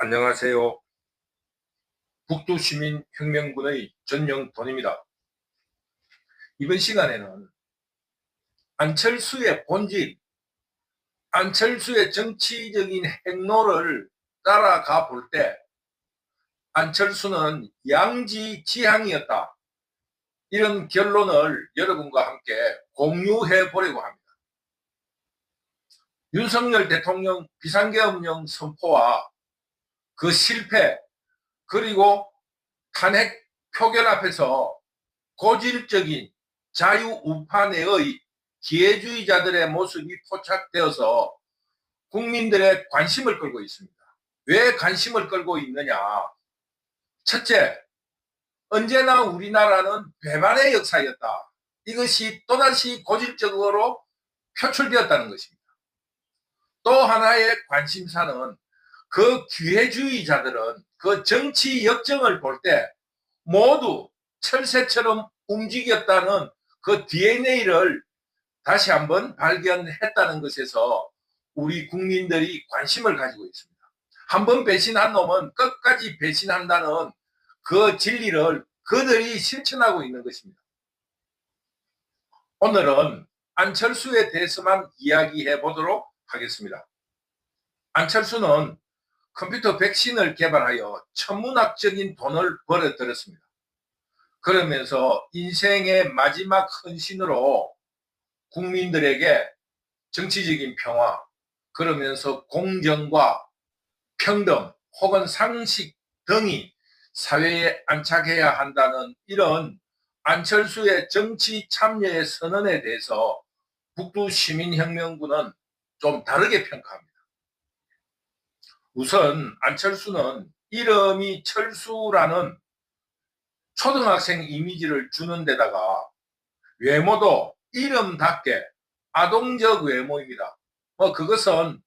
안녕하세요. 북두시민혁명군의 전영돈입니다. 이번 시간에는 안철수의 본질, 안철수의 정치적인 행로를 따라가 볼 때 안철수는 양지지향이었다. 이런 결론을 여러분과 함께 공유해 보려고 합니다. 윤석열 대통령 비상계엄령 선포와 그 실패 그리고 탄핵 표결 앞에서 고질적인 자유 우파 내의 기회주의자들의 모습이 포착되어서 국민들의 관심을 끌고 있습니다. 왜 관심을 끌고 있느냐? 첫째, 언제나 우리나라는 배반의 역사였다. 이것이 또다시 고질적으로 표출되었다는 것입니다. 또 하나의 관심사는 그 기회주의자들은 그 정치 역정을 볼 때 모두 철새처럼 움직였다는 그 DNA를 다시 한번 발견했다는 것에서 우리 국민들이 관심을 가지고 있습니다. 한 번 배신한 놈은 끝까지 배신한다는 그 진리를 그들이 실천하고 있는 것입니다. 오늘은 안철수에 대해서만 이야기해 보도록 하겠습니다. 안철수는 컴퓨터 백신을 개발하여 천문학적인 돈을 벌어들였습니다. 그러면서 인생의 마지막 헌신으로 국민들에게 정치적인 평화, 그러면서 공정과 평등 혹은 상식 등이 사회에 안착해야 한다는 이런 안철수의 정치 참여의 선언에 대해서 북두 시민혁명군은 좀 다르게 평가합니다. 우선 안철수는 이름이 철수라는 초등학생 이미지를 주는 데다가 외모도 이름답게 아동적 외모입니다. 뭐 그것은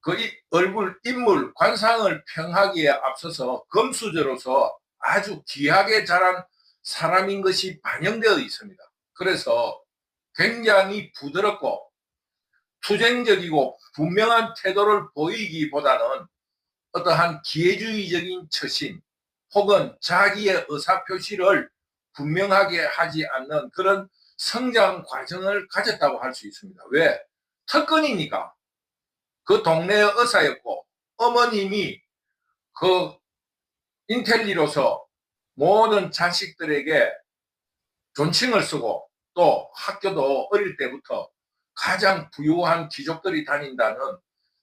그 얼굴 인물 관상을 평하기에 앞서서 금수저로서 아주 귀하게 자란 사람인 것이 반영되어 있습니다. 그래서 굉장히 부드럽고 투쟁적이고 분명한 태도를 보이기보다는 어떠한 기회주의적인 처신 혹은 자기의 의사표시를 분명하게 하지 않는 그런 성장 과정을 가졌다고 할 수 있습니다. 왜? 특권이니까. 그 동네의 의사였고 어머님이 그 인텔리로서 모든 자식들에게 존칭을 쓰고 또 학교도 어릴 때부터 가장 부유한 귀족들이 다닌다는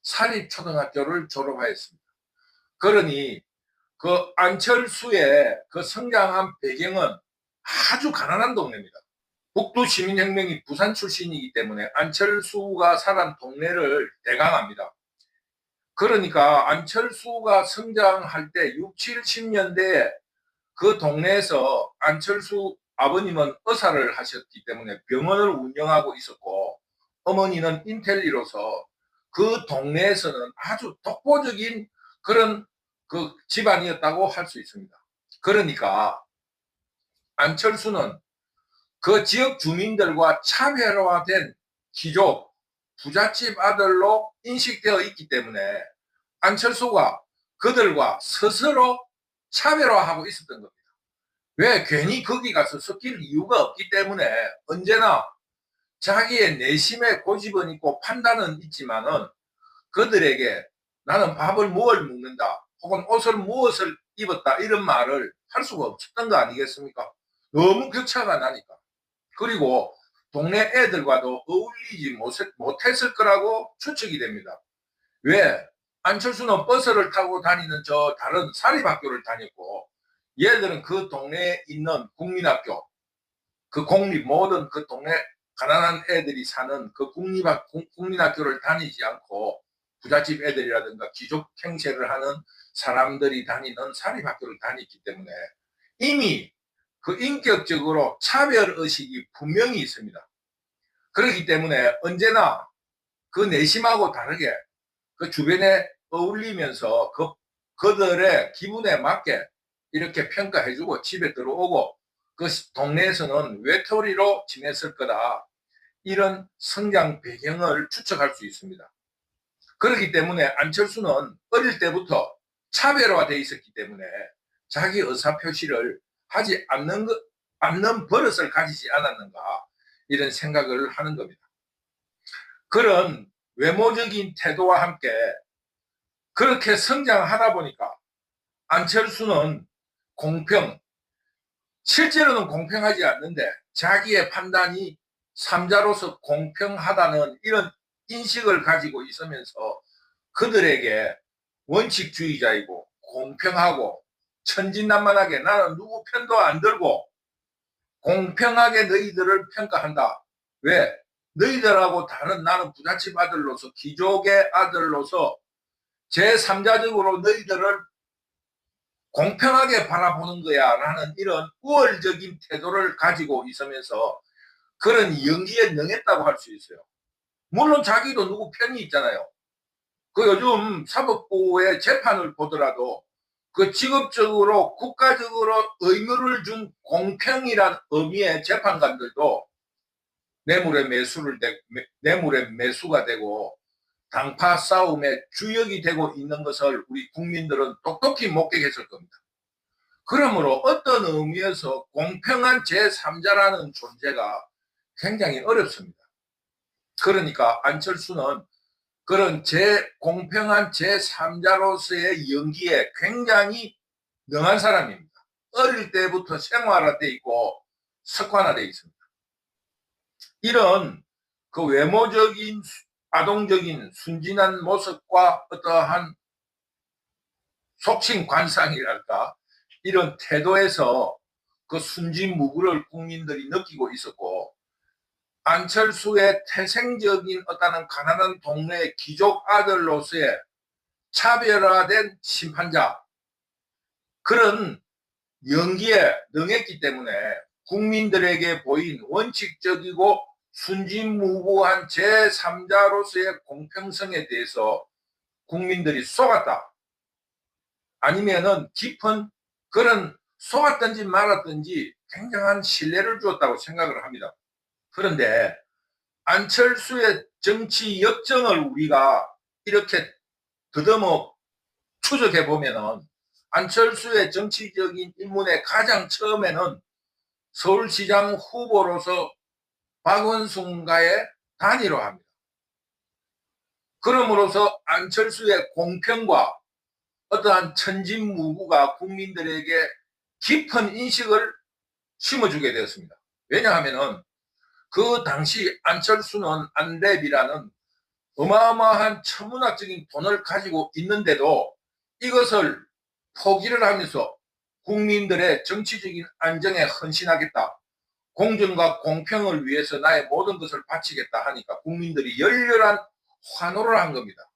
사립초등학교를 졸업하였습니다. 그러니 그 안철수의 그 성장한 배경은 아주 가난한 동네입니다. 북두 시민혁명이 부산 출신이기 때문에 안철수가 살한 동네를 대강합니다. 그러니까 안철수가 성장할 때 6, 70년대에 그 동네에서 안철수 아버님은 의사를 하셨기 때문에 병원을 운영하고 있었고 어머니는 인텔리로서 그 동네에서는 아주 독보적인 그런 그 집안이었다고 할 수 있습니다. 그러니까 안철수는 그 지역 주민들과 차별화된 귀족, 부잣집 아들로 인식되어 있기 때문에 안철수가 그들과 스스로 차별화하고 있었던 겁니다. 왜 괜히 거기 가서 섞일 이유가 없기 때문에 언제나 자기의 내심에 고집은 있고 판단은 있지만은 그들에게 나는 밥을 무엇을 먹는다 혹은 옷을 무엇을 입었다 이런 말을 할 수가 없었던 거 아니겠습니까? 너무 격차가 나니까. 그리고 동네 애들과도 어울리지 못했을 거라고 추측이 됩니다. 왜? 안철수는 버스를 타고 다니는 저 다른 사립학교를 다녔고 얘들은 그 동네에 있는 국민학교 그 공립 모든 그 동네 가난한 애들이 사는 그 국립학, 국민학교를 다니지 않고 부잣집 애들이라든가 귀족 행세를 하는 사람들이 다니는 사립학교를 다녔기 때문에 이미 그 인격적으로 차별의식이 분명히 있습니다. 그렇기 때문에 언제나 그 내심하고 다르게 그 주변에 어울리면서 그, 그들의 기분에 맞게 이렇게 평가해주고 집에 들어오고 그 동네에서는 외톨이로 지냈을 거다. 이런 성장 배경을 추측할 수 있습니다. 그렇기 때문에 안철수는 어릴 때부터 차별화돼 있었기 때문에 자기 의사표시를 하지 않는 것, 않는 버릇을 가지지 않았는가 이런 생각을 하는 겁니다. 그런 외모적인 태도와 함께 그렇게 성장하다 보니까 안철수는 공평, 실제로는 공평하지 않는데 자기의 판단이 삼자로서 공평하다는 이런 인식을 가지고 있으면서 그들에게 원칙주의자이고 공평하고 천진난만하게 나는 누구 편도 안 들고 공평하게 너희들을 평가한다. 왜? 너희들하고 다른 나는 부잣집 아들로서 귀족의 아들로서 제3자적으로 너희들을 공평하게 바라보는 거야 라는 이런 우월적인 태도를 가지고 있으면서 그런 연기에 능했다고 할 수 있어요. 물론 자기도 누구 편이 있잖아요. 그 요즘 사법부의 재판을 보더라도 그 직업적으로 국가적으로 의무를 준 공평이란 의미의 재판관들도 뇌물의 매수를 되, 뇌물의 매수가 되고 당파 싸움의 주역이 되고 있는 것을 우리 국민들은 똑똑히 목격했을 겁니다. 그러므로 어떤 의미에서 공평한 제3자라는 존재가 굉장히 어렵습니다. 그러니까 안철수는 그런 제 공평한 제3자로서의 연기에 굉장히 능한 사람입니다. 어릴 때부터 생활화돼 있고 습관화돼 있습니다. 이런 그 외모적인 아동적인 순진한 모습과 어떠한 속칭 관상이랄까 이런 태도에서 그 순진 무구를 국민들이 느끼고 있었고 안철수의 태생적인 어떤 가난한 동네의 귀족 아들로서의 차별화된 심판자 그런 연기에 능했기 때문에 국민들에게 보인 원칙적이고 순진무구한 제3자로서의 공평성에 대해서 국민들이 속았다. 아니면은 깊은 그런 속았든지 말았든지 굉장한 신뢰를 주었다고 생각을 합니다. 그런데 안철수의 정치 역정을 우리가 이렇게 더듬어 추적해 보면은 안철수의 정치적인 인문의 가장 처음에는 서울시장 후보로서 박원순과의 단일화 합니다. 그럼으로써 안철수의 공평과 어떠한 천진무구가 국민들에게 깊은 인식을 심어주게 되었습니다. 왜냐하면은 그 당시 안철수는 안랩이라는 어마어마한 천문학적인 돈을 가지고 있는데도 이것을 포기를 하면서 국민들의 정치적인 안정에 헌신하겠다. 공정과 공평을 위해서 나의 모든 것을 바치겠다 하니까 국민들이 열렬한 환호를 한 겁니다.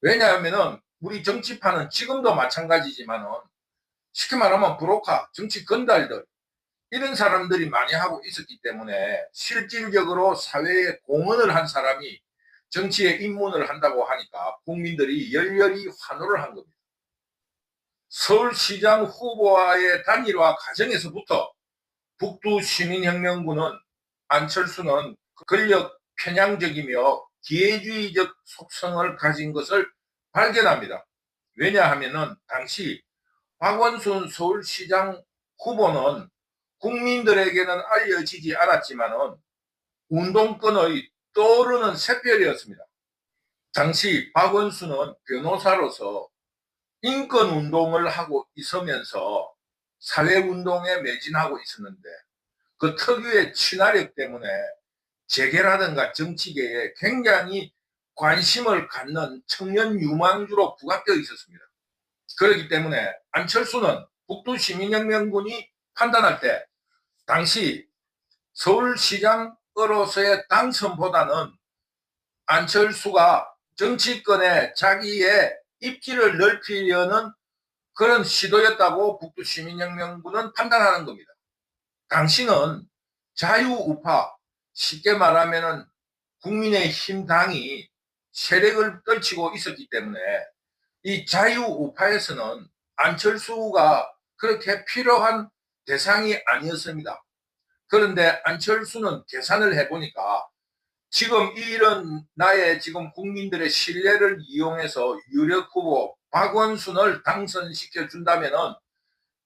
왜냐하면은 우리 정치판은 지금도 마찬가지지만은 쉽게 말하면 브로커, 정치 건달들 이런 사람들이 많이 하고 있었기 때문에 실질적으로 사회에 공헌을 한 사람이 정치에 입문을 한다고 하니까 국민들이 열렬히 환호를 한 겁니다. 서울시장 후보와의 단일화 과정에서부터 북두 시민혁명군은 안철수는 권력 편향적이며 기회주의적 속성을 가진 것을 발견합니다. 왜냐하면은 당시 박원순 서울시장 후보는 국민들에게는 알려지지 않았지만은 운동권의 떠오르는 샛별이었습니다. 당시 박원순은 변호사로서 인권 운동을 하고 있으면서 사회 운동에 매진하고 있었는데 그 특유의 친화력 때문에 재계라든가 정치계에 굉장히 관심을 갖는 청년 유망주로 부각되어 있었습니다. 그렇기 때문에 안철수는 북두 시민혁명군이 판단할 때 당시 서울시장으로서의 당선보다는 안철수가 정치권에 자기의 입지를 넓히려는 그런 시도였다고 북두시민혁명군은 판단하는 겁니다. 당신은 자유우파, 쉽게 말하면 국민의힘 당이 세력을 떨치고 있었기 때문에 이 자유우파에서는 안철수가 그렇게 필요한 대상이 아니었습니다. 그런데 안철수는 계산을 해보니까 지금 이런 나의 지금 국민들의 신뢰를 이용해서 유력 후보 박원순을 당선시켜 준다면은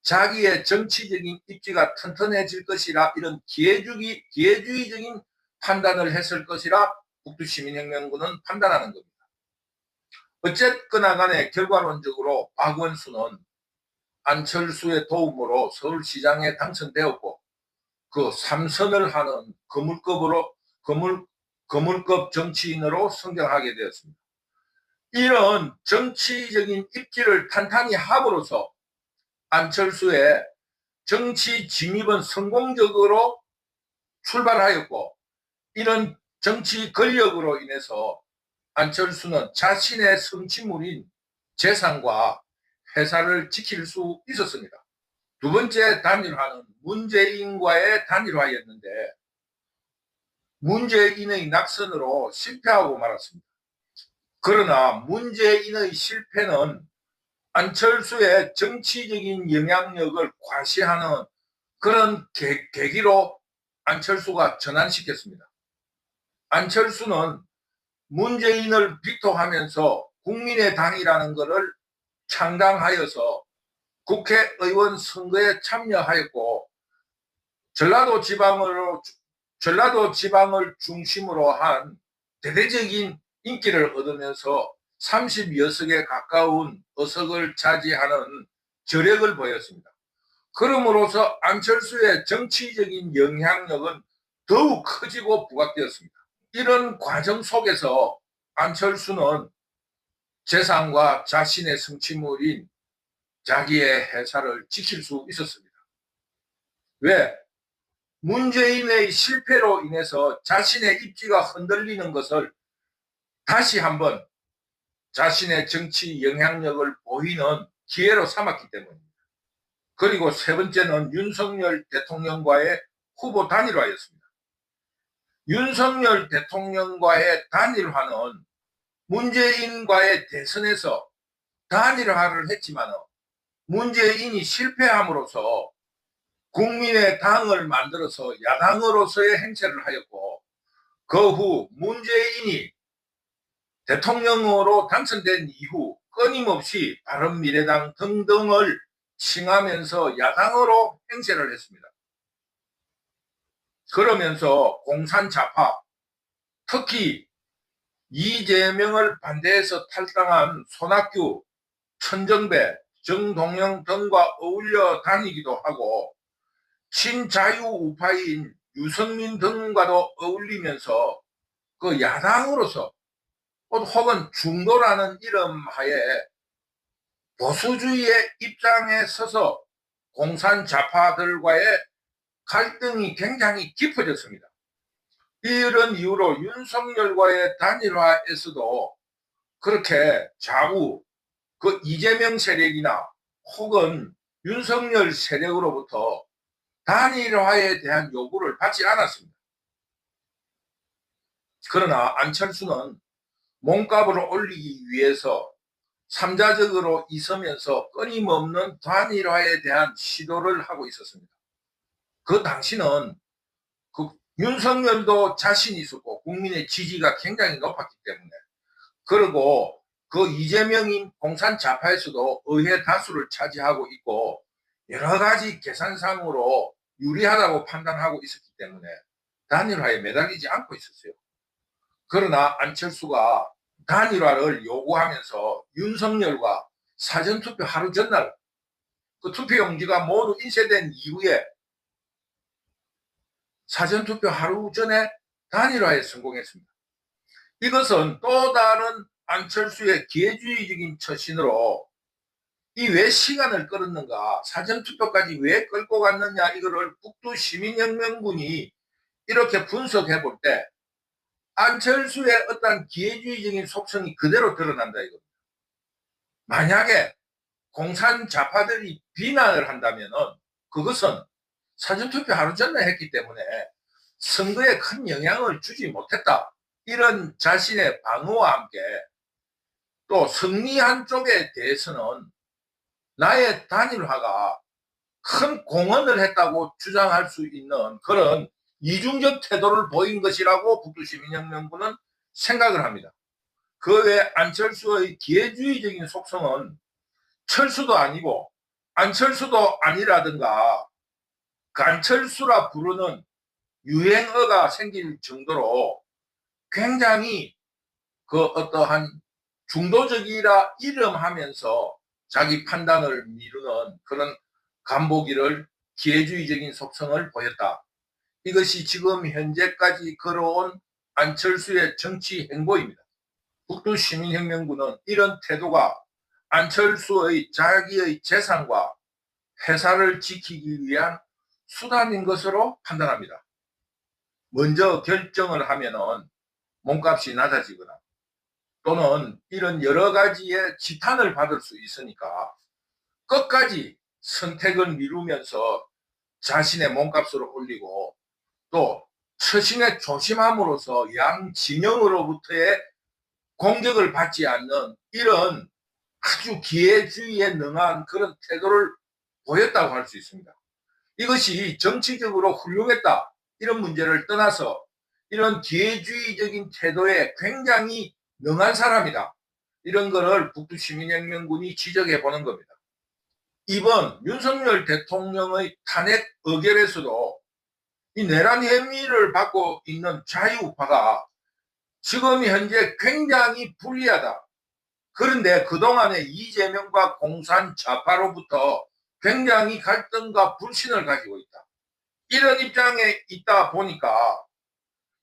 자기의 정치적인 입지가 튼튼해질 것이라 이런 기회주의, 기회주의적인 판단을 했을 것이라 북두시민혁명군은 판단하는 겁니다. 어쨌거나 간에 결과론적으로 박원순은 안철수의 도움으로 서울시장에 당선되었고 그 삼선을 하는 거물급으로 거물 거물급 정치인으로 성장하게 되었습니다. 이런 정치적인 입지를 탄탄히 함으로써 안철수의 정치 진입은 성공적으로 출발하였고 이런 정치 권력으로 인해서 안철수는 자신의 성취물인 재산과 회사를 지킬 수 있었습니다. 두 번째 단일화는 문재인과의 단일화였는데 문재인의 낙선으로 실패하고 말았습니다. 그러나 문재인의 실패는 안철수의 정치적인 영향력을 과시하는 그런 계, 계기로 안철수가 전환시켰습니다. 안철수는 문재인을 비토하면서 국민의 당이라는 것을 창당하여서 국회의원 선거에 참여하였고 전라도 지방으로 전라도 지방을 중심으로 한 대대적인 인기를 얻으면서 30여석에 가까운 의석을 차지하는 저력을 보였습니다. 그럼으로써 안철수의 정치적인 영향력은 더욱 커지고 부각되었습니다. 이런 과정 속에서 안철수는 재산과 자신의 성취물인 자기의 회사를 지킬 수 있었습니다. 왜? 문재인의 실패로 인해서 자신의 입지가 흔들리는 것을 다시 한번 자신의 정치 영향력을 보이는 기회로 삼았기 때문입니다. 그리고 세 번째는 윤석열 대통령과의 후보 단일화였습니다. 윤석열 대통령과의 단일화는 문재인과의 대선에서 단일화를 했지만 문재인이 실패함으로써 국민의 당을 만들어서 야당으로서의 행세를 하였고 그 후 문재인이 대통령으로 당선된 이후 끊임없이 바른미래당 등등을 칭하면서 야당으로 행세를 했습니다. 그러면서 공산자파, 특히 이재명을 반대해서 탈당한 손학규, 천정배, 정동영 등과 어울려 다니기도 하고 친자유 우파인 유승민 등과도 어울리면서 그 야당으로서 혹은 중도라는 이름 하에 보수주의의 입장에 서서 공산 좌파들과의 갈등이 굉장히 깊어졌습니다. 이런 이유로 윤석열과의 단일화에서도 그렇게 좌우 그 이재명 세력이나 혹은 윤석열 세력으로부터 단일화에 대한 요구를 받지 않았습니다. 그러나 안철수는 몸값을 올리기 위해서 삼자적으로 있으면서 끊임없는 단일화에 대한 시도를 하고 있었습니다. 그 당시는 그 윤석열도 자신이 있었고 국민의 지지가 굉장히 높았기 때문에 그리고 그 이재명인 공산 좌파에서도 의회 다수를 차지하고 있고 여러 가지 계산상으로 유리하다고 판단하고 있었기 때문에 단일화에 매달리지 않고 있었어요. 그러나 안철수가 단일화를 요구하면서 윤석열과 사전투표 하루 전날 그 투표 용지가 모두 인쇄된 이후에 사전투표 하루 전에 단일화에 성공했습니다. 이것은 또 다른 안철수의 기회주의적인 처신으로 이 왜 시간을 끌었는가 사전투표까지 왜 끌고 갔느냐 이거를 북두 시민혁명군이 이렇게 분석해 볼 때 안철수의 어떤 기회주의적인 속성이 그대로 드러난다 이겁니다. 만약에 공산 좌파들이 비난을 한다면은 그것은 사전투표 하루 전에 했기 때문에 선거에 큰 영향을 주지 못했다. 이런 자신의 방어와 함께 또 승리한 쪽에 대해서는 나의 단일화가 큰 공헌을 했다고 주장할 수 있는 그런 이중적 태도를 보인 것이라고 북두시민혁명부는 생각을 합니다. 그 외 안철수의 기회주의적인 속성은 철수도 아니고 안철수도 아니라든가 그 안철수라 부르는 유행어가 생길 정도로 굉장히 그 어떠한 중도적이라 이름하면서 자기 판단을 미루는 그런 간보기를 기회주의적인 속성을 보였다. 이것이 지금 현재까지 걸어온 안철수의 정치 행보입니다. 북두 시민혁명군은 이런 태도가 안철수의 자기의 재산과 회사를 지키기 위한 수단인 것으로 판단합니다. 먼저 결정을 하면은 몸값이 낮아지거나 또는 이런 여러 가지의 지탄을 받을 수 있으니까 끝까지 선택을 미루면서 자신의 몸값을 올리고 또 처신에 조심함으로써 양 진영으로부터의 공격을 받지 않는 이런 아주 기회주의에 능한 그런 태도를 보였다고 할 수 있습니다. 이것이 정치적으로 훌륭했다 이런 문제를 떠나서 이런 기회주의적인 태도에 굉장히 능한 사람이다. 이런 거를 북두시민혁명군이 지적해 보는 겁니다. 이번 윤석열 대통령의 탄핵 의결에서도 이 내란 혐의를 받고 있는 자유우파가 지금 현재 굉장히 불리하다. 그런데 그동안에 이재명과 공산 좌파로부터 굉장히 갈등과 불신을 가지고 있다. 이런 입장에 있다 보니까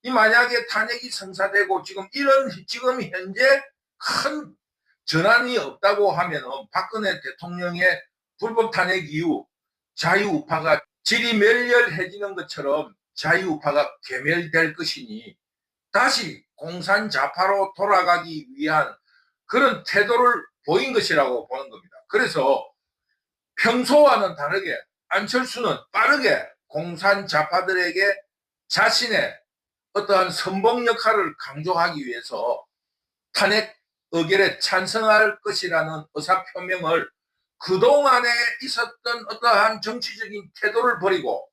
이 만약에 탄핵이 성사되고 지금 이런 지금 현재 큰 전환이 없다고 하면은 박근혜 대통령의 불법 탄핵 이후 자유우파가 질이 멸렬해지는 것처럼 자유우파가 괴멸될 것이니 다시 공산 좌파로 돌아가기 위한 그런 태도를 보인 것이라고 보는 겁니다. 그래서 평소와는 다르게 안철수는 빠르게 공산 좌파들에게 자신의 어떠한 선봉 역할을 강조하기 위해서 탄핵 의결에 찬성할 것이라는 의사 표명을 그동안에 있었던 어떠한 정치적인 태도를 버리고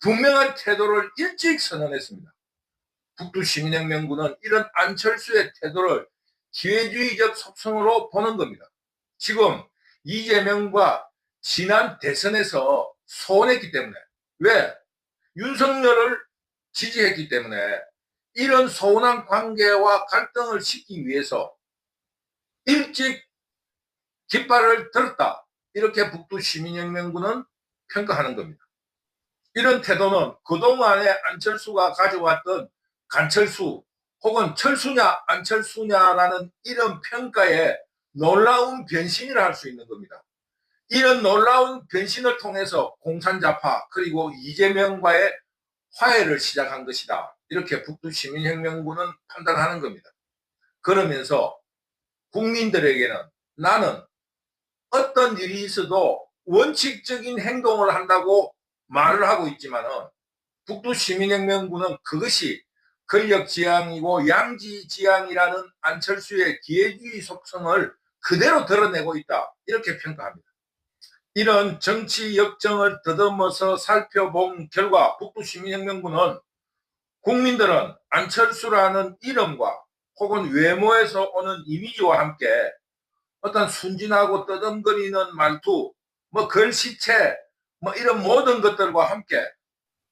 분명한 태도를 일찍 선언했습니다. 북두시민혁명군은 이런 안철수의 태도를 기회주의적 속성으로 보는 겁니다. 지금 이재명과 지난 대선에서 소원했기 때문에 왜 윤석열을 지지했기 때문에 이런 서운한 관계와 갈등을 싣기 위해서 일찍 깃발을 들었다. 이렇게 북두 시민혁명군은 평가하는 겁니다. 이런 태도는 그동안에 안철수가 가져왔던 간철수 혹은 철수냐 안철수냐라는 이런 평가에 놀라운 변신이라 할 수 있는 겁니다. 이런 놀라운 변신을 통해서 공산자파 그리고 이재명과의 화해를 시작한 것이다. 이렇게 북두 시민혁명군은 판단하는 겁니다. 그러면서 국민들에게는 나는 어떤 일이 있어도 원칙적인 행동을 한다고 말을 하고 있지만은 북두 시민혁명군은 그것이 권력지향이고 양지지향이라는 안철수의 기회주의 속성을 그대로 드러내고 있다. 이렇게 평가합니다. 이런 정치 역정을 더듬어서 살펴본 결과 북두시민혁명군은 국민들은 안철수라는 이름과 혹은 외모에서 오는 이미지와 함께 어떤 순진하고 떠듬거리는 말투, 뭐 글씨체, 뭐 이런 모든 것들과 함께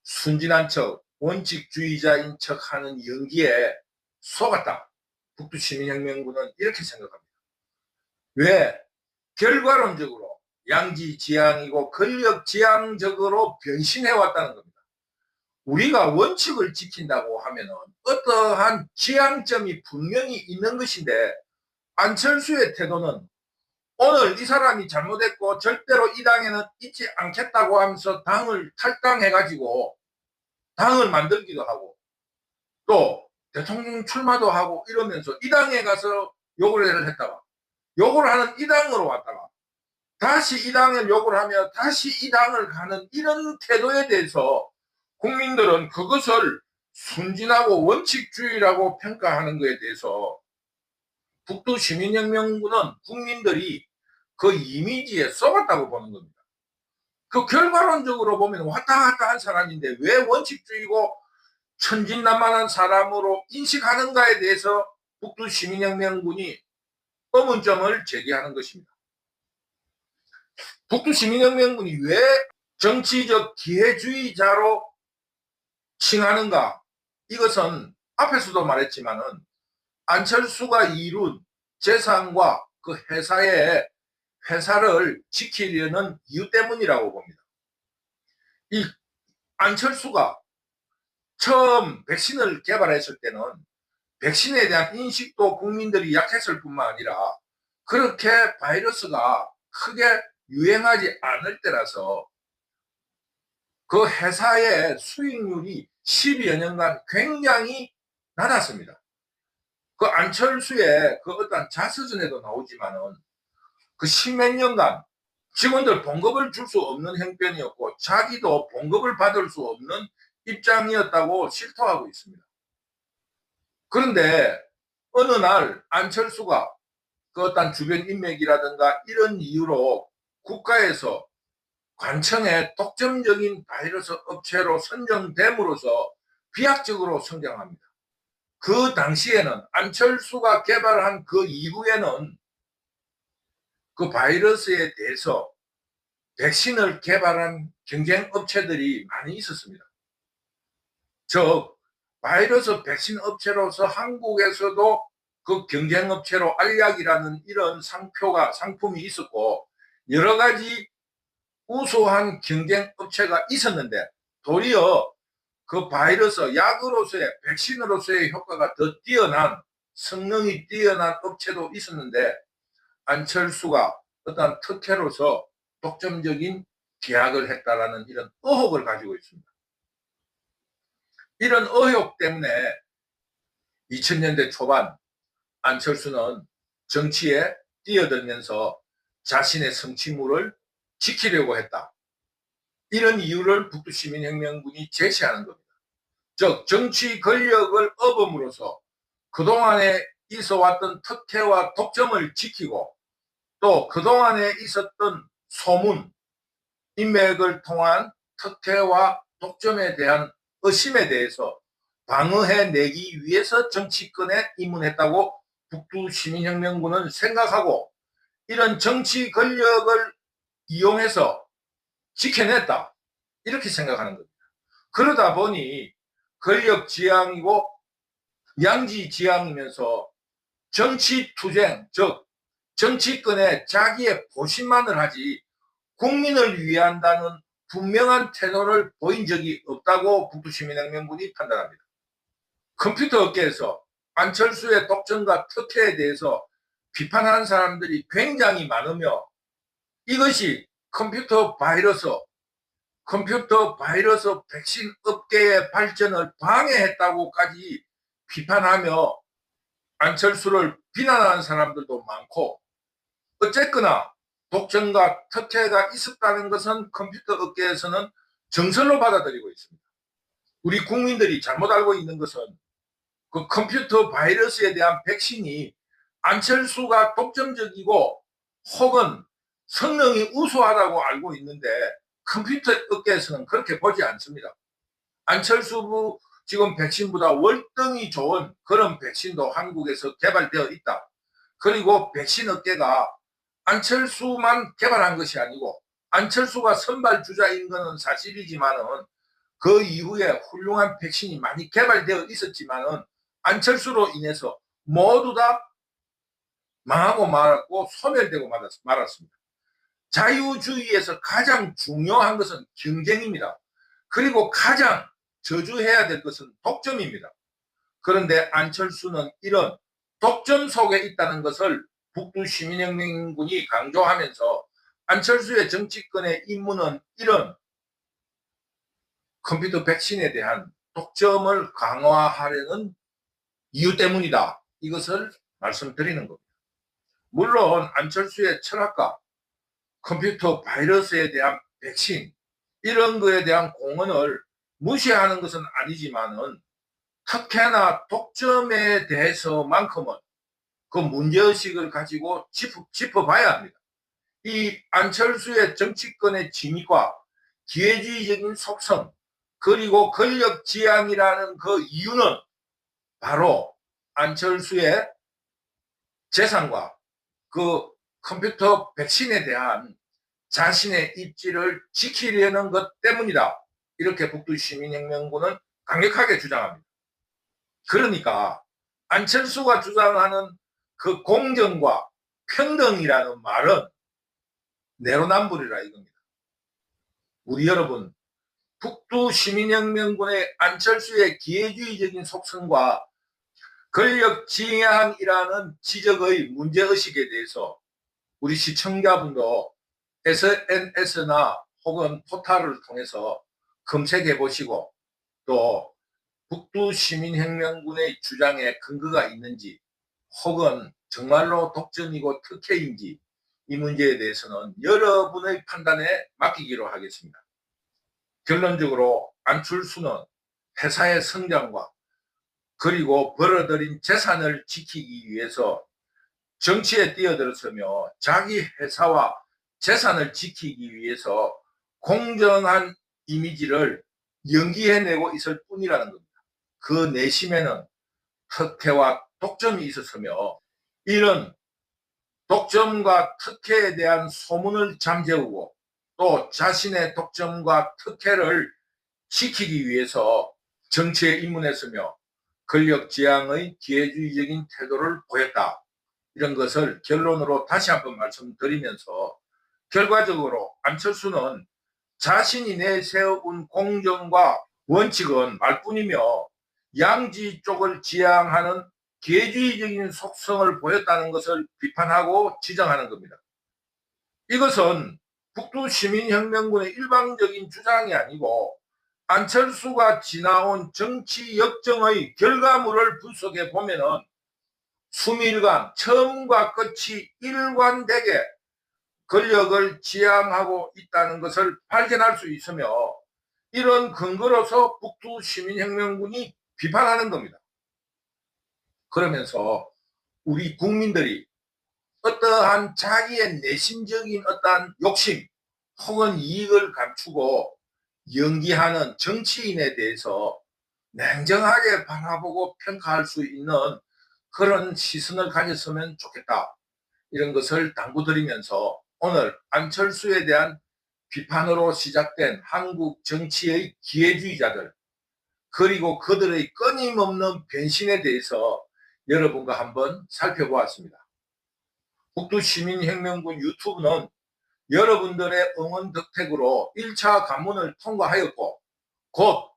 순진한 척, 원칙주의자인 척 하는 연기에 속았다. 북두시민혁명군은 이렇게 생각합니다. 왜? 결과론적으로 양지 지향이고 권력 지향적으로 변신해 왔다는 겁니다. 우리가 원칙을 지킨다고 하면은 어떠한 지향점이 분명히 있는 것인데 안철수의 태도는 오늘 이 사람이 잘못했고 절대로 이 당에는 있지 않겠다고 하면서 당을 탈당해가지고 당을 만들기도 하고 또 대통령 출마도 하고 이러면서 이 당에 가서 욕을 했다가 욕을 하는 이 당으로 왔다가 다시 이 당을 욕을 하며 다시 이 당을 가는 이런 태도에 대해서 국민들은 그것을 순진하고 원칙주의라고 평가하는 것에 대해서 북두 시민혁명군은 국민들이 그 이미지에 썩었다고 보는 겁니다. 그 결과론적으로 보면 왔다 갔다 한 사람인데 왜 원칙주의고 천진난만한 사람으로 인식하는가에 대해서 북두 시민혁명군이 의문점을 제기하는 것입니다. 북두 시민혁명군이 왜 정치적 기회주의자로 칭하는가? 이것은 앞에서도 말했지만은 안철수가 이룬 재산과 그 회사의 회사를 지키려는 이유 때문이라고 봅니다. 이 안철수가 처음 백신을 개발했을 때는 백신에 대한 인식도 국민들이 약했을 뿐만 아니라 그렇게 바이러스가 크게 유행하지 않을 때라서 그 회사의 수익률이 12여 년간 굉장히 낮았습니다. 그 안철수의 그 어떤 자서전에도 나오지만은 그 십몇 년간 직원들 봉급을 줄 수 없는 형편이었고 자기도 봉급을 받을 수 없는 입장이었다고 실토하고 있습니다. 그런데 어느 날 안철수가 그 어떤 주변 인맥이라든가 이런 이유로 국가에서 관청의 독점적인 바이러스 업체로 선정됨으로써 비약적으로 성장합니다. 그 당시에는 안철수가 개발한 그 이후에는 그 바이러스에 대해서 백신을 개발한 경쟁 업체들이 많이 있었습니다. 즉 바이러스 백신 업체로서 한국에서도 그 경쟁 업체로 알약이라는 이런 상표가 상품이 있었고 여러 가지 우수한 경쟁 업체가 있었는데 도리어 그 바이러스 약으로서의 백신으로서의 효과가 더 뛰어난 성능이 뛰어난 업체도 있었는데 안철수가 어떤 특혜로서 독점적인 계약을 했다라는 이런 의혹을 가지고 있습니다. 이런 의혹 때문에 2000년대 초반 안철수는 정치에 뛰어들면서 자신의 성취물을 지키려고 했다. 이런 이유를 북두시민혁명군이 제시하는 겁니다. 즉 정치 권력을 업음으로써 그동안에 있어왔던 특혜와 독점을 지키고 또 그동안에 있었던 소문, 인맥을 통한 특혜와 독점에 대한 의심에 대해서 방어해 내기 위해서 정치권에 입문했다고 북두시민혁명군은 생각하고 이런 정치 권력을 이용해서 지켜냈다. 이렇게 생각하는 겁니다. 그러다 보니 권력 지향이고 양지 지향이면서 정치 투쟁, 즉 정치권에 자기의 보신만을 하지 국민을 위한다는 분명한 태도를 보인 적이 없다고 북두시민혁명군이 판단합니다. 컴퓨터 업계에서 안철수의 독점과 특혜에 대해서 비판하는 사람들이 굉장히 많으며 이것이 컴퓨터 바이러스, 컴퓨터 바이러스 백신 업계의 발전을 방해했다고까지 비판하며 안철수를 비난하는 사람들도 많고 어쨌거나 독점과 특혜가 있었다는 것은 컴퓨터 업계에서는 정설로 받아들이고 있습니다. 우리 국민들이 잘못 알고 있는 것은 그 컴퓨터 바이러스에 대한 백신이 안철수가 독점적이고 혹은 성능이 우수하다고 알고 있는데 컴퓨터 업계에서는 그렇게 보지 않습니다. 안철수 지금 백신보다 월등히 좋은 그런 백신도 한국에서 개발되어 있다. 그리고 백신 업계가 안철수만 개발한 것이 아니고 안철수가 선발 주자인 것은 사실이지만은 그 이후에 훌륭한 백신이 많이 개발되어 있었지만은 안철수로 인해서 모두 다 망하고 말았고 소멸되고 말았습니다. 자유주의에서 가장 중요한 것은 경쟁입니다. 그리고 가장 저주해야 될 것은 독점입니다. 그런데 안철수는 이런 독점 속에 있다는 것을 북두 시민혁명군이 강조하면서 안철수의 정치권의 임무는 이런 컴퓨터 백신에 대한 독점을 강화하려는 이유 때문이다. 이것을 말씀드리는 겁니다. 물론 안철수의 철학과 컴퓨터 바이러스에 대한 백신 이런 거에 대한 공헌을 무시하는 것은 아니지만은 특혜나 독점에 대해서만큼은 그 문제의식을 가지고 짚어, 짚어봐야 합니다. 이 안철수의 정치권의 진위과 기회주의적인 속성 그리고 권력 지향이라는 그 이유는 바로 안철수의 재산과 그 컴퓨터 백신에 대한 자신의 입지를 지키려는 것 때문이다. 이렇게 북두시민혁명군은 강력하게 주장합니다. 그러니까 안철수가 주장하는 그 공정과 평등이라는 말은 내로남불이라 이겁니다. 우리 여러분 북두시민혁명군의 안철수의 기회주의적인 속성과 권력 지향이라는 지적의 문제의식에 대해서 우리 시청자분도 SNS나 혹은 포탈을 통해서 검색해 보시고 또 북두 시민혁명군의 주장에 근거가 있는지 혹은 정말로 독점이고 특혜인지 이 문제에 대해서는 여러분의 판단에 맡기기로 하겠습니다. 결론적으로 안철수는 회사의 성장과 그리고 벌어들인 재산을 지키기 위해서 정치에 뛰어들었으며 자기 회사와 재산을 지키기 위해서 공정한 이미지를 연기해내고 있을 뿐이라는 겁니다. 그 내심에는 특혜와 독점이 있었으며 이런 독점과 특혜에 대한 소문을 잠재우고 또 자신의 독점과 특혜를 지키기 위해서 정치에 입문했으며 권력 지향의 기회주의적인 태도를 보였다. 이런 것을 결론으로 다시 한번 말씀드리면서 결과적으로 안철수는 자신이 내세운 공정과 원칙은 말뿐이며 양지 쪽을 지향하는 기회주의적인 속성을 보였다는 것을 비판하고 지적하는 겁니다. 이것은 북두 시민혁명군의 일방적인 주장이 아니고 안철수가 지나온 정치 역정의 결과물을 분석해 보면은 수밀관 처음과 끝이 일관되게 권력을 지향하고 있다는 것을 발견할 수 있으며 이런 근거로서 북두 시민혁명군이 비판하는 겁니다. 그러면서 우리 국민들이 어떠한 자기의 내심적인 어떠한 욕심 혹은 이익을 감추고 연기하는 정치인에 대해서 냉정하게 바라보고 평가할 수 있는 그런 시선을 가졌으면 좋겠다. 이런 것을 당부드리면서 오늘 안철수에 대한 비판으로 시작된 한국 정치의 기회주의자들 그리고 그들의 끊임없는 변신에 대해서 여러분과 한번 살펴보았습니다. 북두시민혁명군 유튜브는 여러분들의 응원 덕택으로 1차 관문을 통과하였고 곧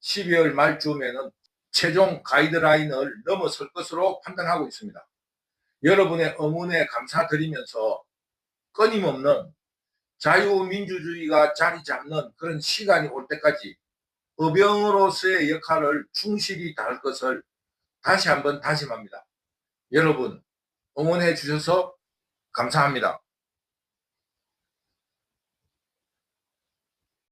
12월 말쯤에는 최종 가이드라인을 넘어설 것으로 판단하고 있습니다. 여러분의 응원에 감사드리면서 끊임없는 자유민주주의가 자리 잡는 그런 시간이 올 때까지 의병으로서의 역할을 충실히 다할 것을 다시 한번 다짐합니다. 여러분 응원해 주셔서 감사합니다.